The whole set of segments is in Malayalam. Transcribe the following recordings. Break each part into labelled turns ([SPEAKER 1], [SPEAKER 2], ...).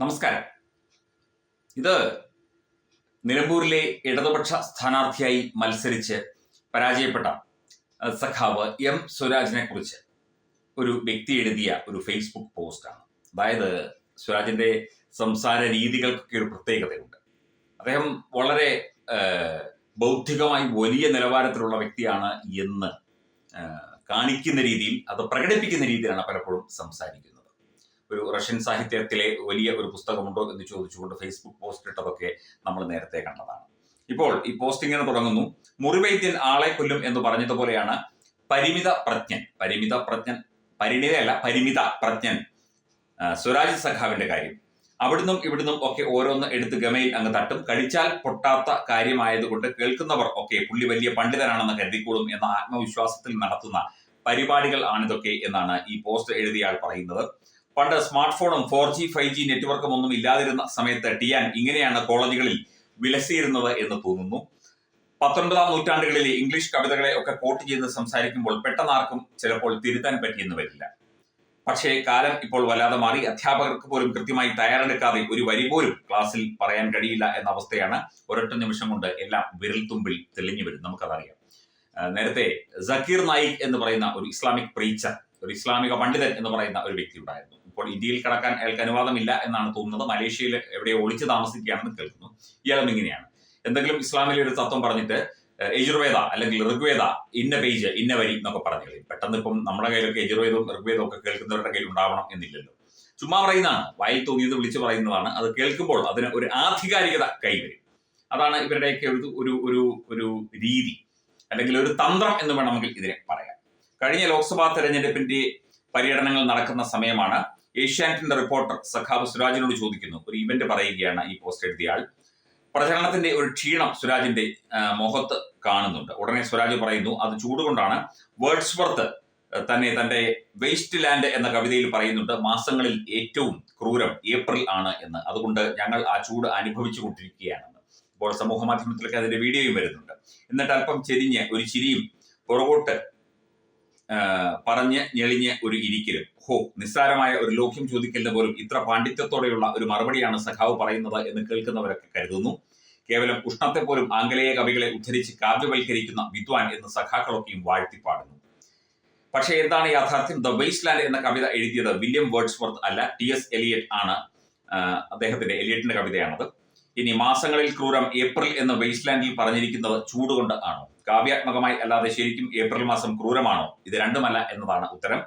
[SPEAKER 1] നമസ്കാരം. ഇത് നിലമ്പൂരിലെ ഇടതുപക്ഷ സ്ഥാനാർത്ഥിയായി മത്സരിച്ച് പരാജയപ്പെട്ട സഖാവ് എം സ്വരാജിനെ കുറിച്ച് ഒരു വ്യക്തി എഴുതിയ ഒരു ഫേസ്ബുക്ക് പോസ്റ്റാണ് അതായത് സ്വരാജിന്റെ സംസാര രീതികൾക്കൊക്കെ ഒരു പ്രത്യേകതയുണ്ട്. അദ്ദേഹം വളരെ ബൗദ്ധികമായി വലിയ നിലവാരത്തിലുള്ള വ്യക്തിയാണ് എന്ന് കാണിക്കുന്ന രീതിയിൽ അത് പ്രകടിപ്പിക്കുന്ന രീതിയിലാണ് പലപ്പോഴും സംസാരിക്കുന്നത്. ഒരു റഷ്യൻ സാഹിത്യത്തിലെ വലിയ ഒരു പുസ്തകമുണ്ടോ എന്ന് ചോദിച്ചുകൊണ്ട് ഫേസ്ബുക്ക് പോസ്റ്റ് ഇട്ടതൊക്കെ നമ്മൾ നേരത്തെ കണ്ടതാണ്. ഇപ്പോൾ ഈ പോസ്റ്റ് ഇങ്ങനെ തുടങ്ങുന്നു. മുറിവൈദ്യൻ ആളെ കൊല്ലും എന്ന് പറഞ്ഞതുപോലെയാണ് പരിമിത പ്രജ്ഞൻ. പരിമിത പ്രജ്ഞൻ പരിണിതയല്ല പരിമിത പ്രജ്ഞൻ. സ്വരാജ് സഖാവിന്റെ കാര്യം. അവിടുന്നും ഇവിടുന്നും ഒക്കെ ഓരോന്ന് എടുത്ത് ഗമയിൽ അങ്ങ് തട്ടും. കഴിച്ചാൽ പൊട്ടാത്ത കാര്യമായതുകൊണ്ട് കേൾക്കുന്നവർ ഒക്കെ പുള്ളി വലിയ പണ്ഡിതനാണെന്ന് കരുതിക്കോളും എന്ന ആത്മവിശ്വാസത്തിൽ നടത്തുന്ന പരിപാടികൾ ആണിതൊക്കെ എന്നാണ് ഈ പോസ്റ്റ് എഴുതിയ പറയുന്നത്. പണ്ട് സ്മാർട്ട് ഫോണും ഫോർ ജി ഫൈവ് ജി നെറ്റ്വർക്കും ഒന്നും ഇല്ലാതിരുന്ന സമയത്ത് ടിയാൻ ഇങ്ങനെയാണ് കോളേജുകളിൽ വിലസിയിരുന്നത് എന്ന് തോന്നുന്നു. പത്തൊൻപതാം നൂറ്റാണ്ടുകളിലെ ഇംഗ്ലീഷ് കവിതകളെ ഒക്കെ കോട്ട് ചെയ്ത് സംസാരിക്കുമ്പോൾ പെട്ടെന്നാർക്കും ചിലപ്പോൾ തിരുത്താൻ പറ്റിയെന്ന് വരില്ല. പക്ഷേ കാലം ഇപ്പോൾ വല്ലാതെ മാറി. അധ്യാപകർക്ക് പോലും കൃത്യമായി തയ്യാറെടുക്കാതെ ഒരു വരി പോലും ക്ലാസ്സിൽ പറയാൻ കഴിയില്ല എന്ന അവസ്ഥയാണ് ഒരൊറ്റ നിമിഷം കൊണ്ട് എല്ലാം വിരൽത്തുമ്പിൽ തെളിഞ്ഞു വരും നമുക്കതറിയാം. നേരത്തെ സക്കീർ നായിക് എന്ന് പറയുന്ന ഒരു ഇസ്ലാമിക് പ്രീച്ചർ ഒരു ഇസ്ലാമിക പണ്ഡിതൻ എന്ന് പറയുന്ന ഒരു വ്യക്തി ഉണ്ടായിരുന്നു. ഇപ്പോൾ ഇന്ത്യയിൽ കടക്കാൻ അയാൾക്ക് അനുവാദമില്ല എന്നാണ് തോന്നുന്നത്. മലേഷ്യയിൽ എവിടെയോ ഒളിച്ചു താമസിക്കുകയാണെന്ന് കേൾക്കുന്നു. ഇയാളും ഇങ്ങനെയാണ്. എന്തെങ്കിലും ഇസ്ലാമിലെ ഒരു തത്വം പറഞ്ഞിട്ട് യജുർവേദ അല്ലെങ്കിൽ ഋഗ്വേദ ഇന്ന പേജ് ഇന്ന വരി എന്നൊക്കെ പറഞ്ഞു കളയും പെട്ടെന്ന് ഇപ്പം നമ്മുടെ കയ്യിലൊക്കെ യജുർവേദവും ഋഗ്വേദവും ഒക്കെ കേൾക്കുന്നവരുടെ കയ്യിൽ ഉണ്ടാവണം എന്നില്ലല്ലോ. ചുമ്മാ പറയുന്നതാണ്. വായിൽ തൂങ്ങിയത് വിളിച്ചു പറയുന്നതാണ്. അത് കേൾക്കുമ്പോൾ അതിന് ഒരു ആധികാരികത കൈവരും അതാണ് ഇവരുടെയൊക്കെ ഒരു ഒരു ഒരു ഒരു രീതി അല്ലെങ്കിൽ ഒരു തന്ത്രം എന്ന് വേണമെങ്കിൽ ഇതിനെ പറയാം. കഴിഞ്ഞ ലോക്സഭാ തെരഞ്ഞെടുപ്പിന്റെ പര്യടനങ്ങൾ നടക്കുന്ന സമയമാണ് ഏഷ്യാനെറ്റിന്റെ റിപ്പോർട്ടർ സഖാബ് സുരാജിനോട് ചോദിക്കുന്നു. ഒരു ഇവന്റ് പറയുകയാണ് ഈ പോസ്റ്റ് എഴുതിയ ആൾ പ്രചരണത്തിന്റെ ഒരു ക്ഷീണം സുരാജിന്റെ മുഖത്ത് കാണുന്നുണ്ട്. ഉടനെ സുരാജ് പറയുന്നു അത് ചൂടുകൊണ്ടാണ്. വേർഡ്സ്വർത്ത് തന്നെ തന്റെ വേസ്റ്റ് ലാൻഡ് എന്ന കവിതയിൽ പറയുന്നുണ്ട് മാസങ്ങളിൽ ഏറ്റവും ക്രൂരം ഏപ്രിൽ ആണ് എന്ന്. അതുകൊണ്ട് ഞങ്ങൾ ആ ചൂട് അനുഭവിച്ചു കൊണ്ടിരിക്കുകയാണെന്ന്. ഇപ്പോൾ സമൂഹ മാധ്യമത്തിലൊക്കെ അതിന്റെ വീഡിയോയും വരുന്നുണ്ട്. എന്നിട്ട് അല്പം ചെരിഞ്ഞ് ഒരു ചിരിയും പുറകോട്ട് പറഞ്ഞ് ഞെളിഞ്ഞ് ഒരു ഇരിക്കലും. ഹോ നിസ്സാരമായ ഒരു ലോക്യം ചോദിക്കലിന് പോലും ഇത്ര പാണ്ഡിത്യത്തോടെയുള്ള ഒരു മറുപടിയാണ് സഖാവ് പറയുന്നത് എന്ന് കേൾക്കുന്നവരൊക്കെ കരുതുന്നു. കേവലം ഉഷ്ണത്തെ പോലും ആംഗലേയ കവികളെ ഉദ്ധരിച്ച് കാവ്യവൽക്കരിക്കുന്ന വിദ്വാൻ എന്ന് സഖാക്കളൊക്കെയും വാഴ്ത്തിപ്പാടുന്നു പക്ഷേ എന്താണ് യാഥാർത്ഥ്യം? ദ വേസ്റ്റ് ലാൻഡ് എന്ന കവിത എഴുതിയത് വില്യം വേർഡ്സ്വർത്ത് അല്ല ടി എസ് എലിയറ്റ് ആണ്. അദ്ദേഹത്തിന്റെ എലിയറ്റിന്റെ കവിതയാണത്. ഇനി മാസങ്ങളിൽ ക്രൂരം ഏപ്രിൽ എന്ന് വേസ്റ്റ് ലാൻഡിൽ പറഞ്ഞിരിക്കുന്നത് ചൂടുകൊണ്ട് ആണോ? കാവ്യാത്മകമായി അല്ലാതെ ശരിക്കും ഏപ്രിൽ മാസം ക്രൂരമാണോ? ഇത് രണ്ടുമല്ല എന്നതാണ് ഉത്തരം.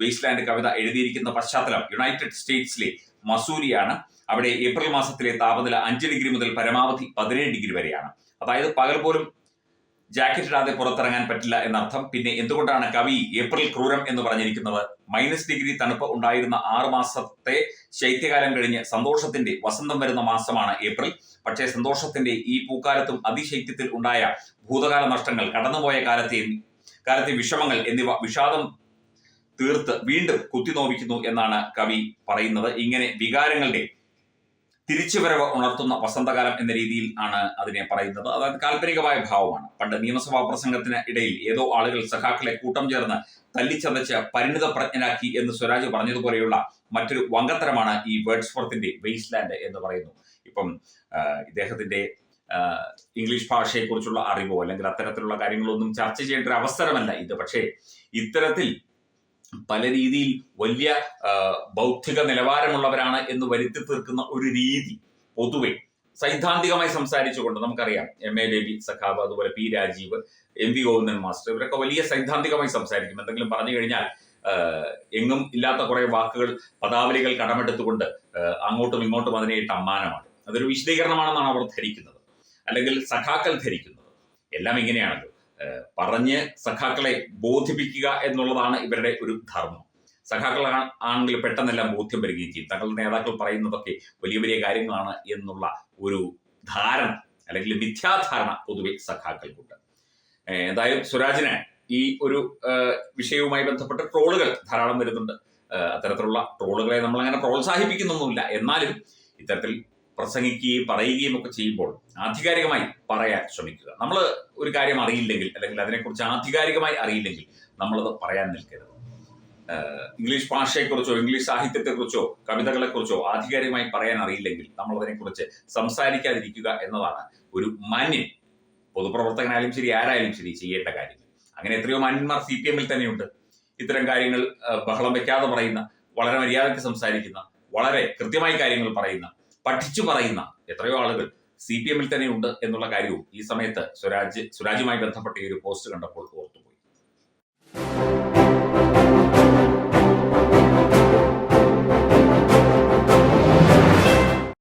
[SPEAKER 1] വേസ്റ്റ് ലാൻഡ് കവിത എഴുതിയിരിക്കുന്ന പശ്ചാത്തലം യുണൈറ്റഡ് സ്റ്റേറ്റ്സിലെ മസൂരിയാണ്. അവിടെ ഏപ്രിൽ മാസത്തിലെ താപനില അഞ്ച് ഡിഗ്രി മുതൽ പരമാവധി പതിനേഴ് ഡിഗ്രി വരെയാണ്. അതായത് പകൽ പോലും ജാക്കറ്റ് ഇടാതെ പുറത്തിറങ്ങാൻ പറ്റില്ല എന്നർത്ഥം. പിന്നെ എന്തുകൊണ്ടാണ് കവി ഏപ്രിൽ ക്രൂരം എന്ന് പറഞ്ഞിരിക്കുന്നത്? മൈനസ് ഡിഗ്രി തണുപ്പ് ഉണ്ടായിരുന്ന ആറ് മാസത്തെ ശൈത്യകാലം കഴിഞ്ഞ് സന്തോഷത്തിന്റെ വസന്തം വരുന്ന മാസമാണ് ഏപ്രിൽ. പക്ഷേ സന്തോഷത്തിന്റെ ഈ പൂക്കാലത്തും അതിശൈത്യത്തിൽ ഉണ്ടായ ഭൂതകാല നഷ്ടങ്ങൾ കടന്നുപോയ കാലത്തെ കാലത്തെ വിഷമങ്ങൾ എന്നിവ വിഷാദം തീർത്ത് വീണ്ടും കുത്തിനോവിക്കുന്നു എന്നാണ് കവി പറയുന്നത്. ഇങ്ങനെ വികാരങ്ങളുടെ തിരിച്ചുവരവ് ഉണർത്തുന്ന വസന്തകാലം എന്ന രീതിയിൽ ആണ് അതിനെ പറയുന്നത്. അതായത് കാൽപ്പനികമായ ഭാവമാണ്. പണ്ട് നിയമസഭാ പ്രസംഗത്തിന് ഇടയിൽ ഏതോ ആളുകൾ സഖാക്കളെ കൂട്ടം ചേർന്ന് തല്ലിച്ചതച്ച് പരിണിത പ്രജ്ഞനാക്കി എന്ന് സ്വരാജ് പറഞ്ഞതുപോലെയുള്ള മറ്റൊരു വങ്കത്തരമാണ് ഈ വേർഡ്സ്വർത്തിന്റെ വേസ്റ്റ് ലാൻഡ് എന്ന് പറയുന്നു. ഇപ്പം ഇദ്ദേഹത്തിന്റെ ഇംഗ്ലീഷ് ഭാഷയെക്കുറിച്ചുള്ള അറിവോ അല്ലെങ്കിൽ അത്തരത്തിലുള്ള കാര്യങ്ങളൊന്നും ചർച്ച ചെയ്യേണ്ട ഒരു അവസരമല്ല ഇത്. പക്ഷേ ഇത്തരത്തിൽ പല രീതിയിൽ വലിയ ബൗദ്ധിക നിലവാരമുള്ളവരാണ് എന്ന് വരുത്തി തീർക്കുന്ന ഒരു രീതി പൊതുവെ സൈദ്ധാന്തികമായി സംസാരിച്ചുകൊണ്ട് നമുക്കറിയാം എം എ ബേബി സഖാബ് അതുപോലെ P Rajeev M V Govindan master ഇവരൊക്കെ വലിയ സൈദ്ധാന്തികമായി സംസാരിക്കും. എന്തെങ്കിലും പറഞ്ഞു കഴിഞ്ഞാൽ എങ്ങും ഇല്ലാത്ത കുറെ വാക്കുകൾ പദാവലികൾ കടമെടുത്തുകൊണ്ട് അങ്ങോട്ടും ഇങ്ങോട്ടും അതിനെ അമ്മാനമാണ്. അതൊരു വിശദീകരണമാണെന്നാണ് അവർ ധരിക്കുന്നത്. അല്ലെങ്കിൽ സഖാക്കൾ ധരിക്കുന്നത്. എല്ലാം ഇങ്ങനെയാണല്ലോ. ഏഹ് പറഞ്ഞ് സഖാക്കളെ ബോധിപ്പിക്കുക എന്നുള്ളതാണ് ഇവരുടെ ഒരു ധർമ്മം. സഖാക്കൾ ആണെങ്കിൽ പെട്ടെന്നെല്ലാം ബോധ്യം വരികയും ചെയ്യും. തങ്ങളുടെ നേതാക്കൾ പറയുന്നതൊക്കെ വലിയ വലിയ കാര്യങ്ങളാണ് എന്നുള്ള ഒരു ധാരണ അല്ലെങ്കിൽ മിഥ്യാധാരണ പൊതുവെ സഖാക്കൾക്കുണ്ട്. എന്തായാലും സ്വരാജിന് ഈ ഒരു വിഷയവുമായി ബന്ധപ്പെട്ട് ട്രോളുകൾ ധാരാളം വരുന്നുണ്ട്. അത്തരത്തിലുള്ള ട്രോളുകളെ നമ്മൾ അങ്ങനെ പ്രോത്സാഹിപ്പിക്കുന്നൊന്നുമില്ല. എന്നാലും ഇത്തരത്തിൽ പ്രസംഗിക്കുകയും പറയുകയും ഒക്കെ ചെയ്യുമ്പോൾ ആധികാരികമായി പറയാൻ ശ്രമിക്കുക. നമ്മൾ ഒരു കാര്യം അറിയില്ലെങ്കിൽ അല്ലെങ്കിൽ അതിനെക്കുറിച്ച് ആധികാരികമായി അറിയില്ലെങ്കിൽ നമ്മളത് പറയാൻ നിൽക്കരുത്. ഇംഗ്ലീഷ് ഭാഷയെക്കുറിച്ചോ ഇംഗ്ലീഷ് സാഹിത്യത്തെക്കുറിച്ചോ കവിതകളെക്കുറിച്ചോ ആധികാരികമായി പറയാൻ അറിയില്ലെങ്കിൽ നമ്മൾ അതിനെക്കുറിച്ച് സംസാരിക്കാതിരിക്കുക എന്നതാണ് ഒരു മാന്യൻ പൊതുപ്രവർത്തകനായാലും ശരി ആരായാലും ശരി ചെയ്യേണ്ട കാര്യം അങ്ങനെ എത്രയോ മാന്യന്മാർ സി പി എമ്മിൽ തന്നെയുണ്ട്. ഇത്തരം കാര്യങ്ങൾ ബഹളം വെക്കാതെ പറയുന്ന വളരെ മര്യാദയ്ക്ക് സംസാരിക്കുന്ന വളരെ കൃത്യമായി കാര്യങ്ങൾ പറയുന്ന പഠിച്ചു പറയുന്ന എത്രയോ ആളുകൾ സി പി എമ്മിൽ തന്നെ ഉണ്ട് എന്നുള്ള കാര്യവും ഈ സമയത്ത് സ്വരാജ് സ്വരാജുമായി ബന്ധപ്പെട്ട ഈ ഒരു പോസ്റ്റ് കണ്ടപ്പോൾ ഓർത്തുപോയി